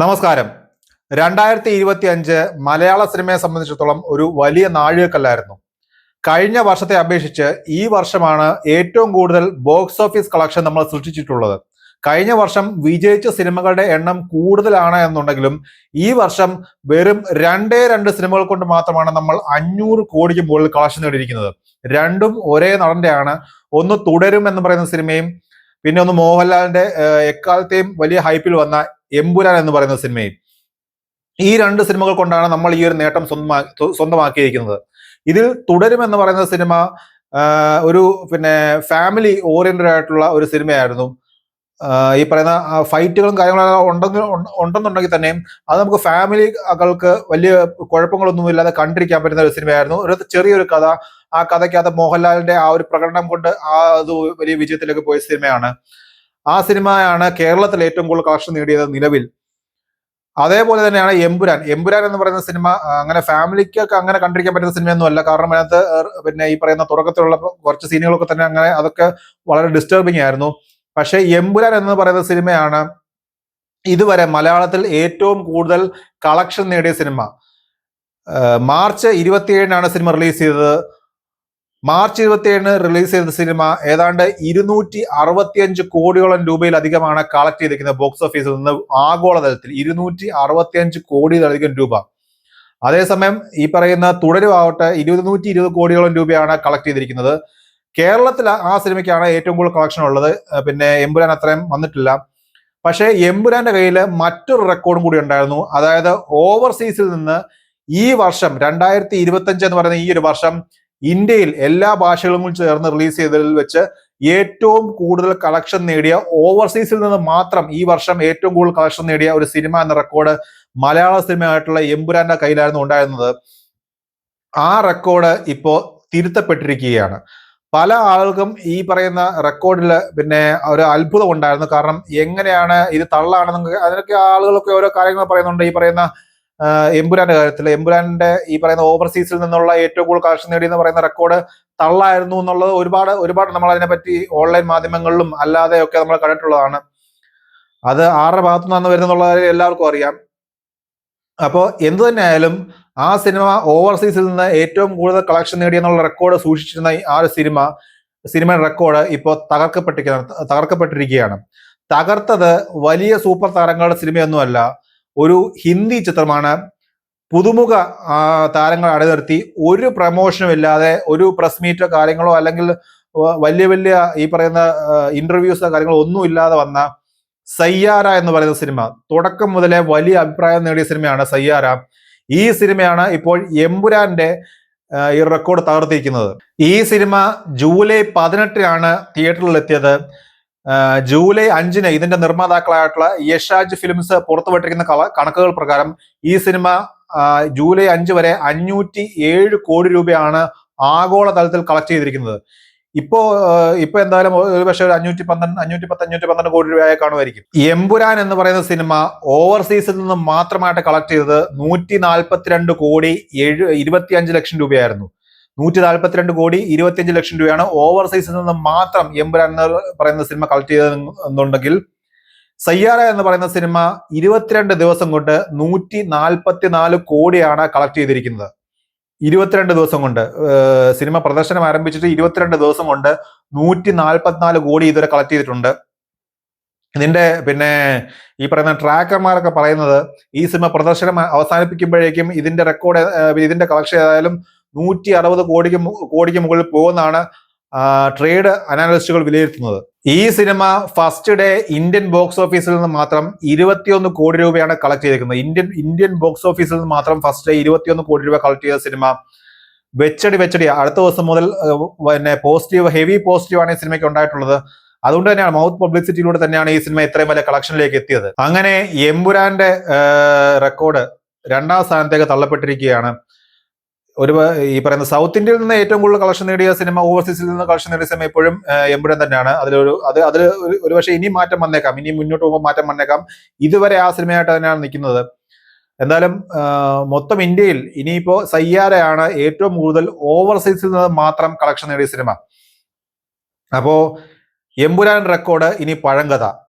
നമസ്കാരം. രണ്ടായിരത്തി ഇരുപത്തി അഞ്ച് മലയാള സിനിമയെ സംബന്ധിച്ചിടത്തോളം ഒരു വലിയ നാഴികക്കല്ലായിരുന്നു. കഴിഞ്ഞ വർഷത്തെ അപേക്ഷിച്ച് ഈ വർഷമാണ് ഏറ്റവും കൂടുതൽ ബോക്സ് ഓഫീസ് കളക്ഷൻ നമ്മൾ സൃഷ്ടിച്ചിട്ടുള്ളത്. കഴിഞ്ഞ വർഷം വിജയിച്ച സിനിമകളുടെ എണ്ണം കൂടുതലാണ് എന്നുണ്ടെങ്കിലും ഈ വർഷം വെറും രണ്ടേ രണ്ട് സിനിമകൾ കൊണ്ട് മാത്രമാണ് നമ്മൾ അഞ്ഞൂറ് കോടിക്ക് മുകളിൽ കളക്ഷൻ നേടിയിരിക്കുന്നത്. രണ്ടും ഒരേ നടന്റെയാണ്. ഒന്ന് തുടരും എന്ന് പറയുന്ന സിനിമയും പിന്നെ ഒന്ന് മോഹൻലാലിന്റെ എക്കാലത്തെയും വലിയ ഹൈപ്പിൽ വന്ന എമ്പുരാൻ എന്ന് പറയുന്ന സിനിമയും ഈ രണ്ട് സിനിമകൾ കൊണ്ടാണ് നമ്മൾ ഈ ഒരു നേട്ടം സ്വന്തമാ സ്വന്തമാക്കിയിരിക്കുന്നത്. ഇതിൽ തുടരും എന്ന് പറയുന്ന സിനിമ ഒരു പിന്നെ ഫാമിലി ഓറിയന്റഡ് ആയിട്ടുള്ള ഒരു സിനിമയായിരുന്നു. ഈ പറയുന്ന ഫൈറ്റുകളും കാര്യങ്ങളും ഉണ്ടെങ്കിൽ ഉണ്ടെന്നുണ്ടെങ്കിൽ തന്നെയും അത് നമുക്ക് ഫാമിലികൾക്ക് വലിയ കുഴപ്പങ്ങളൊന്നും ഇല്ലാതെ കണ്ടിരിക്കാൻ പറ്റുന്ന ഒരു സിനിമയായിരുന്നു. ഒരു ചെറിയൊരു കഥ ആ കഥയ്ക്കകത്ത് മോഹൻലാലിന്റെ ആ ഒരു പ്രകടനം കൊണ്ട് ആ അത് വലിയ വിജയത്തിലേക്ക് പോയ സിനിമയാണ്. ആ സിനിമയാണ് കേരളത്തിൽ ഏറ്റവും കൂടുതൽ കളക്ഷൻ നേടിയത് നിലവിൽ. അതേപോലെ തന്നെയാണ് എമ്പുരാൻ. എമ്പുരാൻ എന്ന് പറയുന്ന സിനിമ അങ്ങനെ ഫാമിലിക്കൊക്കെ അങ്ങനെ കണ്ടിരിക്കാൻ പറ്റുന്ന സിനിമയൊന്നും അല്ല. കാരണം അതിനകത്ത് പിന്നെ ഈ പറയുന്ന തുടക്കത്തിലുള്ള കുറച്ച് സീനുകളൊക്കെ തന്നെ അങ്ങനെ അതൊക്കെ വളരെ ഡിസ്റ്റർബിങ് ആയിരുന്നു. പക്ഷേ എമ്പുരാൻ എന്ന് പറയുന്ന സിനിമയാണ് ഇതുവരെ മലയാളത്തിൽ ഏറ്റവും കൂടുതൽ കളക്ഷൻ നേടിയ സിനിമ. മാർച്ച് ഇരുപത്തിയേഴിനാണ് സിനിമ റിലീസ് ചെയ്തത്. മാർച്ച് ഇരുപത്തിയേഴിന് റിലീസ് ചെയ്ത സിനിമ ഏതാണ്ട് ഇരുന്നൂറ്റി അറുപത്തിയഞ്ച് കോടിയോളം രൂപയിലധികമാണ് കളക്ട് ചെയ്തിരിക്കുന്നത് ബോക്സ് ഓഫീസിൽ നിന്ന് ആഗോളതലത്തിൽ. ഇരുന്നൂറ്റി അറുപത്തിയഞ്ച് കോടിയിലധികം രൂപ. അതേസമയം ഈ പറയുന്ന തുടരുവാവട്ടെ ഇരുന്നൂറ്റി ഇരുപത് കോടിയോളം രൂപയാണ് കളക്ട് ചെയ്തിരിക്കുന്നത്. കേരളത്തിൽ ആ- സിനിമയ്ക്കാണ് ഏറ്റവും കൂടുതൽ കളക്ഷൻ ഉള്ളത്. പിന്നെ എമ്പുരാൻ അത്രയും വന്നിട്ടില്ല. പക്ഷേ എമ്പുരാന്റെ കയ്യിൽ മറ്റൊരു റെക്കോർഡും കൂടി ഉണ്ടായിരുന്നു. അതായത് ഓവർസീസിൽ നിന്ന് ഈ വർഷം രണ്ടായിരത്തി ഇരുപത്തി എന്ന് പറയുന്ന ഈ ഒരു വർഷം ഇന്ത്യയിൽ എല്ലാ ഭാഷകളും കൂടി ചേർന്ന് റിലീസ് ചെയ്തതിൽ വെച്ച് ഏറ്റവും കൂടുതൽ കളക്ഷൻ നേടിയ ഓവർസീസിൽ നിന്ന് മാത്രം ഈ വർഷം ഏറ്റവും കൂടുതൽ കളക്ഷൻ നേടിയ ഒരു സിനിമ എന്ന റെക്കോർഡ് മലയാള സിനിമയായിട്ടുള്ള എമ്പുരാന്റെ കയ്യിലായിരുന്നു ഉണ്ടായിരുന്നത്. ആ റെക്കോർഡ് ഇപ്പോ തിരുത്തപ്പെട്ടിരിക്കുകയാണ്. പല ആളുകൾക്കും ഈ പറയുന്ന റെക്കോർഡിൽ പിന്നെ ഒരു അത്ഭുതം ഉണ്ടായിരുന്നു. കാരണം എങ്ങനെയാണ് ഇത് തള്ളാണെന്ന് അതിനൊക്കെ ആളുകളൊക്കെ ഓരോ കാര്യങ്ങൾ പറയുന്നുണ്ട്. ഈ പറയുന്ന ആ, എമ്പുരാന്റെ കാര്യത്തിൽ. എംപുരാന്റെ ഈ പറയുന്ന ഓവർസീസിൽ നിന്നുള്ള ഏറ്റവും കൂടുതൽ കളക്ഷൻ നേടി എന്ന് പറയുന്ന റെക്കോർഡ് തള്ളായിരുന്നു എന്നുള്ളത് ഒരുപാട് ഒരുപാട് നമ്മൾ അതിനെപ്പറ്റി ഓൺലൈൻ മാധ്യമങ്ങളിലും അല്ലാതെയൊക്കെ നമ്മൾ കണ്ടിട്ടുള്ളതാണ്. അത് ആരുടെ ഭാഗത്തു നിന്നാണ് വരുന്നുള്ള എല്ലാവർക്കും അറിയാം. അപ്പോൾ എന്തു തന്നെയായാലും ആ സിനിമ ഓവർസീസിൽ നിന്ന് ഏറ്റവും കൂടുതൽ കളക്ഷൻ നേടിയെന്നുള്ള റെക്കോർഡ് സൂക്ഷിച്ചിരുന്ന ആ ഒരു സിനിമ സിനിമയുടെ റെക്കോർഡ് ഇപ്പോൾ തകർക്കപ്പെട്ടിരിക്കുകയാണ് തകർക്കപ്പെട്ടിരിക്കുകയാണ്. തകർത്തത് വലിയ സൂപ്പർ താരങ്ങളുടെ സിനിമയൊന്നുമല്ല. ഒരു ഹിന്ദി ചിത്രമാണ്. പുതുമുഖ താരങ്ങൾ അണിനിർത്തി ഒരു പ്രമോഷനും ഇല്ലാതെ ഒരു പ്രസ് മീറ്റോ കാര്യങ്ങളോ അല്ലെങ്കിൽ വലിയ വലിയ ഈ പറയുന്ന ഇന്റർവ്യൂസോ കാര്യങ്ങളോ ഒന്നും ഇല്ലാതെ വന്ന സയ്യാര എന്ന് പറയുന്ന സിനിമ. തുടക്കം മുതലേ വലിയ അഭിപ്രായം നേടിയ സിനിമയാണ് സയ്യാര. ഈ സിനിമയാണ് ഇപ്പോൾ എമ്പുരാന്റെ ഈ റെക്കോർഡ് തകർത്തിരിക്കുന്നത്. ഈ സിനിമ ജൂലൈ പതിനെട്ടിനാണ് തിയേറ്ററിൽ എത്തിയത്. ജൂലൈ അഞ്ചിന് ഇതിന്റെ നിർമ്മാതാക്കളായിട്ടുള്ള യഷാജ് ഫിലിംസ് പുറത്തുവിട്ടിരിക്കുന്ന കണക്കുകൾ പ്രകാരം ഈ സിനിമ ജൂലൈ അഞ്ച് വരെ അഞ്ഞൂറ്റി ഏഴ് കോടി രൂപയാണ് ആഗോള തലത്തിൽ കളക്ട് ചെയ്തിരിക്കുന്നത്. ഇപ്പോ ഇപ്പൊ എന്തായാലും ഒരു പക്ഷേ ഒരു അഞ്ഞൂറ്റി പന്ത്രണ്ട് അഞ്ഞൂറ്റി പത്ത് അഞ്ഞൂറ്റി പന്ത്രണ്ട് കോടി രൂപയായി കാണുമായിരിക്കും. എമ്പുരാൻ എന്ന് പറയുന്ന സിനിമ ഓവർസീസിൽ നിന്ന് മാത്രമായിട്ട് കളക്ട് ചെയ്തത് നൂറ്റി നാൽപ്പത്തിരണ്ട് കോടി ഏഴ് ഇരുപത്തിയഞ്ച് ലക്ഷം രൂപയായിരുന്നു. നൂറ്റി നാൽപ്പത്തിരണ്ട് കോടി ഇരുപത്തിയഞ്ച് ലക്ഷം രൂപയാണ് ഓവർ സൈസിൽ നിന്ന് മാത്രം എമ്പുരാൻ എന്ന് പറയുന്ന സിനിമ കളക്ട് ചെയ്തത് എന്നുണ്ടെങ്കിൽ സയ്യാറ എന്ന് പറയുന്ന സിനിമ ഇരുപത്തിരണ്ട് ദിവസം കൊണ്ട് നൂറ്റി നാൽപ്പത്തിനാല് കോടിയാണ് കളക്ട് ചെയ്തിരിക്കുന്നത്. ഇരുപത്തിരണ്ട് ദിവസം കൊണ്ട് സിനിമ പ്രദർശനം ആരംഭിച്ചിട്ട് ഇരുപത്തിരണ്ട് ദിവസം കൊണ്ട് നൂറ്റി നാൽപ്പത്തിനാല് കോടി ഇതുവരെ കളക്ട് ചെയ്തിട്ടുണ്ട്. ഇതിന്റെ പിന്നെ ഈ പറയുന്ന ട്രാക്കർമാരൊക്കെ പറയുന്നത് ഈ സിനിമ പ്രദർശനം അവസാനിപ്പിക്കുമ്പോഴേക്കും ഇതിന്റെ റെക്കോർഡ് ഇതിന്റെ കളക്ഷൻ ഏതായാലും നൂറ്റി അറുപത് കോടിക്ക് കോടിക്ക് മുകളിൽ പോകുന്നതാണ് ട്രേഡ് അനാലിസ്റ്റുകൾ വിലയിരുത്തുന്നത്. ഈ cinema first day Indian box ഓഫീസിൽ നിന്ന് മാത്രം ഇരുപത്തിയൊന്ന് കോടി രൂപയാണ് കളക്ട് ചെയ്തിരിക്കുന്നത്. ഇന്ത്യൻ ഇന്ത്യൻ ബോക്സ് ഓഫീസിൽ നിന്ന് മാത്രം ഫസ്റ്റ് ഡേ ഇരുപത്തിയൊന്ന് കോടി രൂപ കളക്ട് ചെയ്ത സിനിമ വെച്ചടി വെച്ചടി. അടുത്ത ദിവസം മുതൽ പിന്നെ പോസിറ്റീവ് ഹെവി പോസിറ്റീവ് ആണ് ഈ സിനിമയ്ക്ക് ഉണ്ടായിട്ടുള്ളത്. അതുകൊണ്ട് തന്നെയാണ് മൗത്ത് പബ്ലിസിറ്റിയിലൂടെ തന്നെയാണ് ഈ സിനിമ ഇത്രയും വലിയ കളക്ഷനിലേക്ക് എത്തിയത്. അങ്ങനെ എമ്പുരാന്റെ റെക്കോർഡ് രണ്ടാം സ്ഥാനത്തേക്ക് തള്ളപ്പെട്ടിരിക്കുകയാണ്. ഒരു ഈ പറയുന്ന സൗത്ത് ഇന്ത്യയിൽ നിന്ന് ഏറ്റവും കൂടുതൽ കളക്ഷൻ നേടിയ സിനിമ ഓവർസീസിൽ നിന്ന് കളക്ഷൻ നേടിയ സിനിമ എപ്പോഴും എമ്പുരാൻ തന്നെയാണ്. അതിലൊരു അത് അതിൽ ഒരു പക്ഷേ ഇനി മാറ്റം വന്നേക്കാം. ഇനി മുന്നോട്ട് പോകുമ്പോൾ മാറ്റം വന്നേക്കാം. ഇതുവരെ ആ സിനിമയായിട്ട് തന്നെയാണ് നിൽക്കുന്നത്. എന്തായാലും മൊത്തം ഇന്ത്യയിൽ ഇനിയിപ്പോ സയ്യാരയാണ് ഏറ്റവും കൂടുതൽ ഓവർസീസിൽ നിന്ന് മാത്രം കളക്ഷൻ നേടിയ സിനിമ അപ്പോൾ എമ്പുരാൻ റെക്കോർഡ് ഇനി പഴങ്കഥ.